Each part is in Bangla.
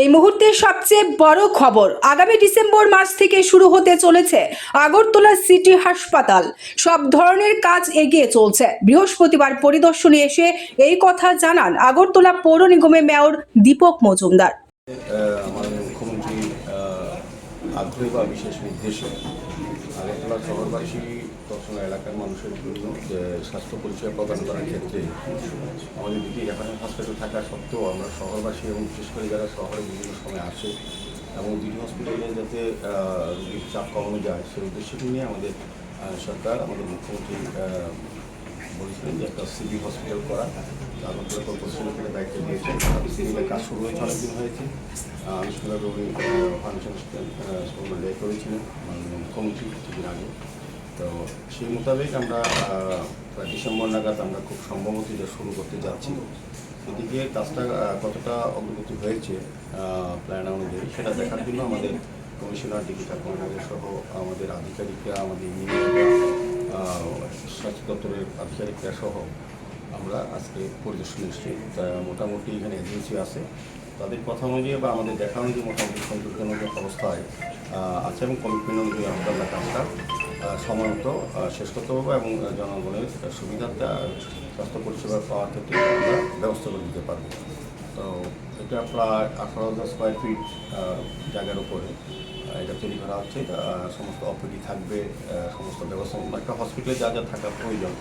এই মুহূর্তে সবচেয়ে বড় খবর আগামী ডিসেম্বর মাস থেকে শুরু হতে চলেছে আগরতলা সিটি হাসপাতাল। সব ধরনের কাজ এগিয়ে চলছে। বৃহস্পতিবার পরিদর্শনে এসে এই কথা জানান আগরতলা পৌর নিগমের মেয়র দীপক মজুমদার। আমাদের মুখ্যমন্ত্রী বা বিশেষ আগরতলা শহরবাসী তৎসঙ্গ এলাকার মানুষের জন্য যে স্বাস্থ্য পরিষেবা প্রদান করার ক্ষেত্রে আমাদের দুটি রেফারেন্স হসপিটাল থাকা সত্ত্বেও আমরা শহরবাসী এবং বিশেষ করে যারা শহরে বিভিন্ন সময় আসে এবং দুটি হসপিটালে যাতে রোগীর চাপ কমানো যায়, সেই উদ্দেশ্যটি নিয়ে আমাদের সরকার আমাদের মুখ্যমন্ত্রী বলেছিলেন যে একটা সিভিল হসপিটাল করা আগরতলা কর্পোরেশনের দায়িত্ব দিয়েছে সিভিলের কাজ শুরু হয়েছে, অনেকদিন হয়েছে। আনুষ্ঠানিক রবি ফাউন্ডেশন ব্যয় করেছিলেন মুখ্যমন্ত্রী কিছুদিন আগে। তো সেই মোতাবেক আমরা প্রায় ডিসেম্বর নাগাদ আমরা খুব সম্ভবত এটা শুরু করতে যাচ্ছি। এদিকে কাজটা কতটা অগ্রগতি হয়েছে প্ল্যান অনুযায়ী সেটা দেখার জন্য আমাদের কমিশনার ডিপি ঠাকুর সহ আমাদের আধিকারিকরা, আমাদের ইঞ্জিনিয়াররা স্বাস্থ্য দপ্তরের আধিকারিকরা সহ আমরা আজকে পরিদর্শনে এসেছি। মোটামুটি এখানে এজেন্সি আছে। তাদের কথা অনুযায়ী বা আমাদের দেখা অনুযায়ী মোটামুটি সন্তোষজনক অবস্থায় আছে এবং কমিটমেন্ট অনুযায়ী আমরা কাজটা সময় মতো শেষ করতে পারব এবং জনগণের সুবিধাতে আহ, স্বাস্থ্য পরিষেবা পাওয়ার ক্ষেত্রে আমরা ব্যবস্থা করে দিতে পারব। তো এটা প্রায় আঠারো হাজার স্কোয়ার ফিট জায়গার উপরে। এটা তৈরি করা হচ্ছে সমস্ত অপিডি থাকবে সমস্ত ব্যবস্থা একটা হসপিটালে যা যা থাকা প্রয়োজন,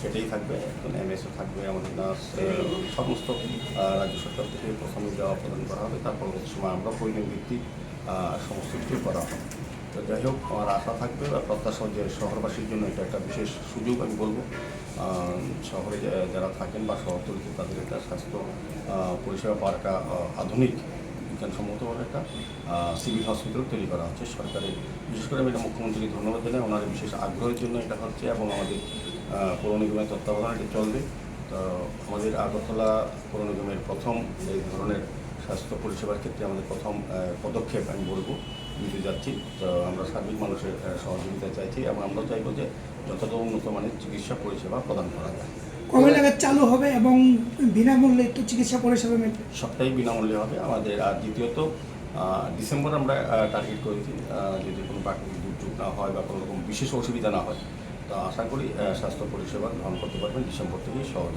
সেটাই থাকবে। একজন এমএসও থাকবে, আমাদের নার্স সমস্ত রাজ্য সরকার থেকে প্রথমে দেওয়া প্রদান করা হবে। তার পরবর্তী সময় আমরা প্রয়োজন ভিত্তিক সমস্ত কিছু করা হবে। তো যাই হোক, আমার আশা থাকবে বা প্রত্যাশা যে শহরবাসীর জন্য এটা একটা বিশেষ সুযোগ আমি বলব। শহরে যারা থাকেন বা শহরতলিতে তাদের একটা স্বাস্থ্য পরিষেবা পাওয়ার একটা আধুনিক বিজ্ঞানসম্মতভাবে একটা সিভিল হসপিটাল তৈরি করা হচ্ছে সরকারের। বিশেষ করে আমি এটা মুখ্যমন্ত্রীকে ধন্যবাদ জানাই, ওনার বিশেষ আগ্রহের জন্য এটা হচ্ছে এবং আমাদের পৌর নিগমের তত্ত্বাবধানে এটা চলবে। তো আমাদের আগরতলা পৌর নিগমের প্রথম এই ধরনের স্বাস্থ্য পরিষেবার ক্ষেত্রে আমাদের প্রথম পদক্ষেপ আমি বলব। নিতে যাচ্ছি তো আমরা সার্বিক মানুষের সহযোগিতা চাইছি এবং আমরা চাইব যে যতটা উন্নত মানের চিকিৎসা পরিষেবা প্রদান করা যায়। কবে নাগাদ চালু হবে এবং বিনামূল্যে তো চিকিৎসা পরিষেবা মিলবে সবটাই বিনামূল্যে হবে। আমাদের আর দ্বিতীয়ত ডিসেম্বর আমরা টার্গেট করেছি যদি কোনো প্রাকৃতিক দুর্যোগ না হয় বা কোনো রকম বিশেষ অসুবিধা না হয় তো আশা করি স্বাস্থ্য পরিষেবা গ্রহণ করতে পারবেন ডিসেম্বর থেকেই সহজ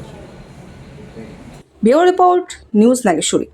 ব্যুরো রিপোর্ট নিউজ নাগেশ্বরী।